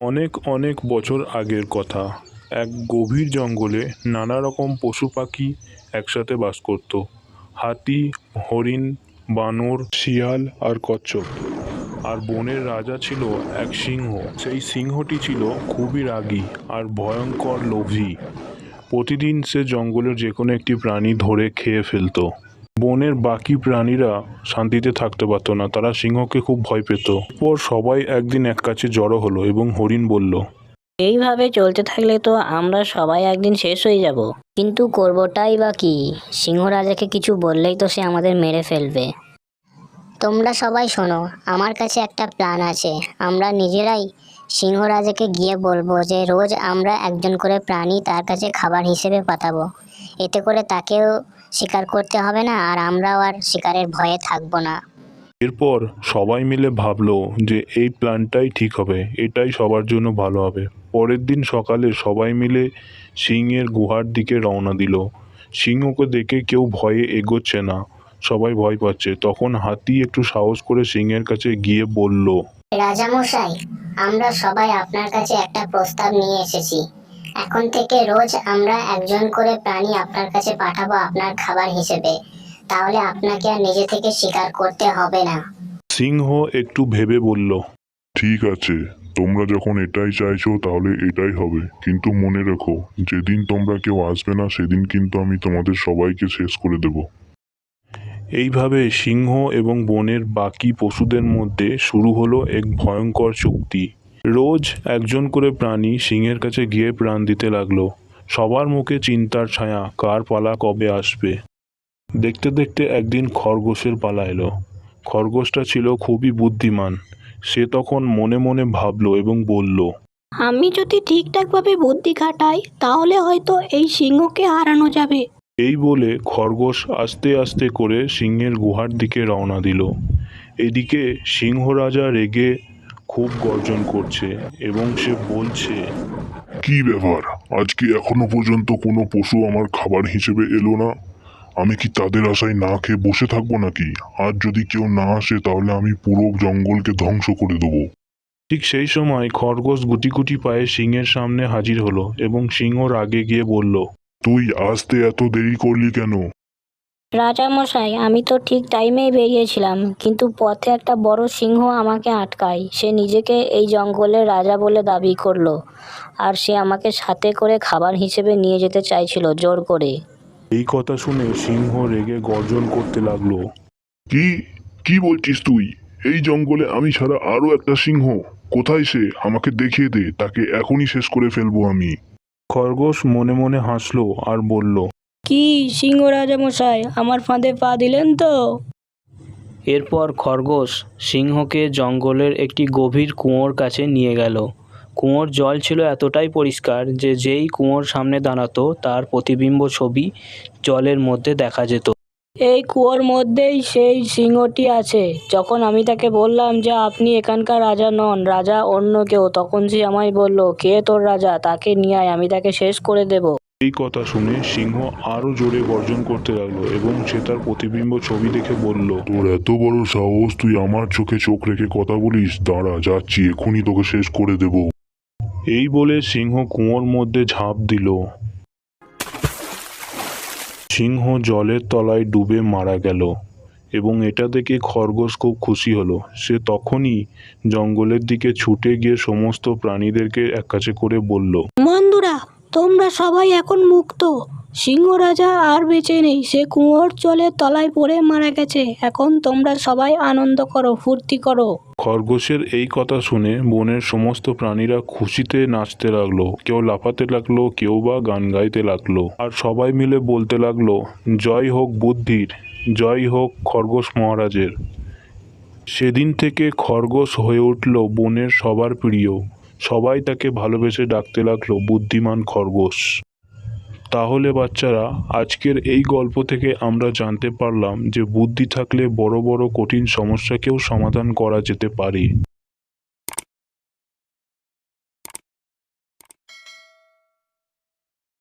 অনেক অনেক বছর আগের কথা। এক গভীর জঙ্গলে নানা রকম পশু পাখি একসাথে বাস করত। হাতি, হরিণ, বানর, শিয়াল আর কচ্ছপ। আর বনের রাজা ছিল এক সিংহ। সেই সিংহটি ছিল খুবই রাগী আর ভয়ঙ্কর লোভী। প্রতিদিন সে জঙ্গলের যে কোনো একটি প্রাণী ধরে খেয়ে ফেলতো। বনের বাকি প্রাণীরা শান্তিতে থাকতে পারতো না। তারা সিংহকে খুব ভয় পেত। পর সবাই একদিন এক কাছে জড়ো হলো এবং হরিণ বলল এইভাবে চলতে থাকলে তো আমরা সবাই একদিন শেষ হয়ে যাব। কিন্তু করবোটাই বা কি? সিংহ রাজাকে কিছু বললেই তো সে আমাদের মেরে ফেলবে। তোমরা সবাই শোনো আমার কাছে একটা প্ল্যান আছে। আমরা নিজেরাই সিংহ রাজাকে গিয়ে বলব যে রোজ আমরা একজন করে প্রাণী তার কাছে খাবার হিসেবে পাঠাবো। এতে করে তাকেও শিকার করতে হবে না আর আমরাও আর শিকারের ভয়ে থাকব না। এরপর সবাই মিলে ভাবলো যে এই প্ল্যানটাই ঠিক হবে এটাই সবার জন্য ভালো হবে। পরের দিন সকালে সবাই মিলে সিংহের গুহার দিকে রওনা দিল। সিংহকে দেখে কেউ ভয়ে এগোচ্ছে না সবাই ভয় পাচ্ছে। তখন হাতি একটু সাহস করে সিংহের কাছে গিয়ে বলল রাজামশাই আমরা সবাই আপনার কাছে একটা প্রস্তাব নিয়ে এসেছি। এখন থেকে রোজ আমরা একজন করে প্রাণী আপনার কাছে পাঠাবো আপনার খাবার হিসেবে। তাহলে আপনাকে আর নিজে থেকে শিকার করতে হবে না। সিংহ একটু ভেবে বলল ঠিক আছে তোমরা যখন এটাই চাইছো তাহলে এটাই হবে। কিন্তু মনে রেখো যেদিন তোমরা কেউ আসবে না সেদিন কিন্তু আমি তোমাদের সবাইকে শেষ করে দেব। এইভাবে সিংহ এবং বনের বাকি পশুদের মধ্যে শুরু হলো এক ভয়ঙ্কর চুক্তি। রোজ একজন করে প্রাণী সিংহের কাছে গিয়ে প্রাণ দিতে লাগল। সবার মুখে চিন্তার ছায়া কার পালা কবে আসবে? দেখতে দেখতে একদিন খরগোশের পালা এলো। খরগোশটা ছিল খুবই বুদ্ধিমান। সে তখন মনে মনে ভাবলো এবং বলল আমি যদি ঠিকঠাকভাবে বুদ্ধি খাটাই তাহলে হয়তো এই সিংহকে হারানো যাবে। এই বলে খরগোশ আস্তে আস্তে করে সিংহের গুহার দিকে রওনা দিল। এদিকে সিংহ রাজা রেগে খুব গর্জন করছে এবং সে বলছে কি ব্যাপার? আজকে এখনও পর্যন্ত কোনো পশু আমার খাবার হিসেবে এলো না? আমি কি তাদের আশায় না খেয়ে বসে থাকব নাকি? আর যদি কেউ না আসে তাহলে আমি পুরো জঙ্গলকে ধ্বংস করে দেবো। ঠিক সেই সময় খরগোশ গুটি গুটি পায়ে সিংহের সামনে হাজির হলো এবং সিংহ আগে গিয়ে বলল তুই আসতে এত দেরি করলি কেন? রাজামশাই আমি তো ঠিক টাইমেই বেরিয়েছিলাম কিন্তু পথে একটা বড় সিংহ আমাকে আটকায়। সে নিজেকে এই জঙ্গলের রাজা বলে দাবি করল আর সে আমাকে সাথে করে খাবার হিসেবে নিয়ে যেতে চাইছিল জোর করে। এই কথা শুনে সিংহ রেগে গর্জন করতে লাগল। কি? কি বলছিস তুই? এই জঙ্গলে আমি ছাড়া আরও একটা সিংহ। কোথায় সে? আমাকে দেখিয়ে দে তাকে এখনই শেষ করে ফেলব আমি। খরগোশ মনে মনে হাসলো আর বলল কি সিংহ রাজামশাই আমার ফাঁদে পা দিলেন তো? এরপর খরগোশ সিংহকে জঙ্গলের একটি গভীর কুয়োর কাছে নিয়ে গেল। কুয়োর জল ছিল এতটাই পরিষ্কার যে যেই কুয়োর সামনে দাঁড়াতো তার প্রতিবিম্ব ছবি জলের মধ্যে দেখা যেত। এই কুয়োর মধ্যেই সেই সিংহটি আছে। যখন আমি তাকে বললাম যে আপনি এখানকার রাজা নন রাজা অন্য কেউ তখন সে আমায় বলল কে তোর রাজা? তাকে নিয়ে আয় আমি তাকে শেষ করে দেব। এই কথা শুনে সিংহ আরও জোরে গর্জন করতে লাগল এবং সে তার প্রতিবিম্ব ছবি দেখে বলল তোর এত বড় সাহস তুই আমার চোখে চোখ রেখে কথা বলিস? দাঁড়া যাচ্ছি এখনই তোকে শেষ করে দেব। এই বলে সিংহ কুয়োর মধ্যে ঝাঁপ দিল। সিংহ জলের তলায় ডুবে মারা গেল এবং এটা দেখে খরগোশ খুব খুশি হলো। সে তখনই জঙ্গলের দিকে ছুটে গিয়ে সমস্ত প্রাণীদেরকে এক কাছে করে বলল বন্ধুরা তোমরা সবাই এখন মুক্ত। সিংহ রাজা আর বেঁচে নেই, সে কুয়োর জলের তলায় পড়ে মারা গেছে। এখন তোমরা সবাই আনন্দ করো, ফুর্তি করো। খরগোশের এই কথা শুনে বনের সমস্ত প্রাণীরা খুশিতে নাচতে লাগল। কেউ লাফাতে লাগল, কেউ বা গান গাইতে লাগল। আর সবাই মিলে বলতে লাগল, জয় হোক বুদ্ধির, জয় হোক খরগোশ মহারাজের। সেদিন থেকে খরগোশ হয়ে উঠল বনের সবার প্রিয়। সবাই তাকে ভালোবেসে ডাকতে লাগল বুদ্ধিমান খরগোশ। তাহলে বাচ্চারা, আজকের এই গল্প থেকে আমরা জানতে পারলাম যে বুদ্ধি থাকলে বড় বড় কঠিন সমস্যাকেও সমাধান করা যেতে পারে।